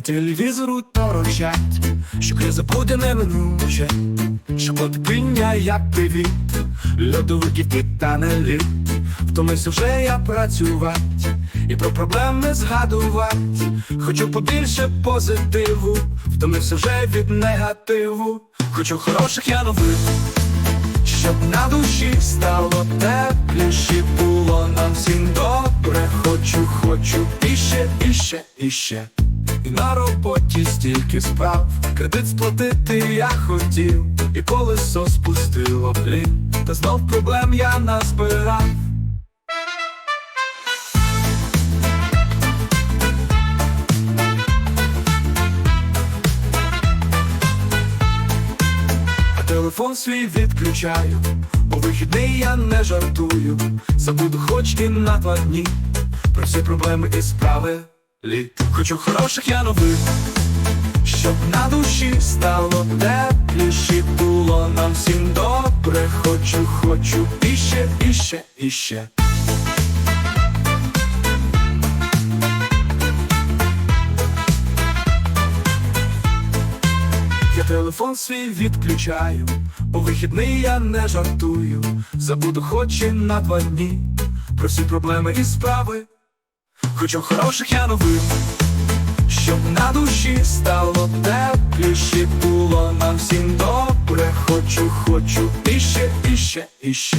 По телевізору торочать, що криза буде неминуче, що подпиння як привіт, льодовиків підтане лід. Втомився вже я працювати і про проблеми згадувати. Хочу побільше позитиву, втомився вже від негативу. Хочу хороших я новин, щоб на душі стало тепліше, було нам всім добре. Хочу, хочу іще, іще, іще. І на роботі стільки справ, кредит сплатити я хотів, і колесо спустило, блін, та знов проблем я назбирав. А телефон свій відключаю, бо вихідний я не жартую. Забуду хоч і на два дні. Про всі проблеми і справи літ. Хочу хороших я новин, щоб на душі стало тепліше, було нам всім добре. Хочу, хочу іще, іще, іще. Я телефон свій відключаю, бо вихідний я не жартую. Забуду хоч і на два дні про всі проблеми і справи. Хочу хороших я новин, щоб на душі стало тепліше, було нам всім добре. Хочу, хочу іще, іще, іще.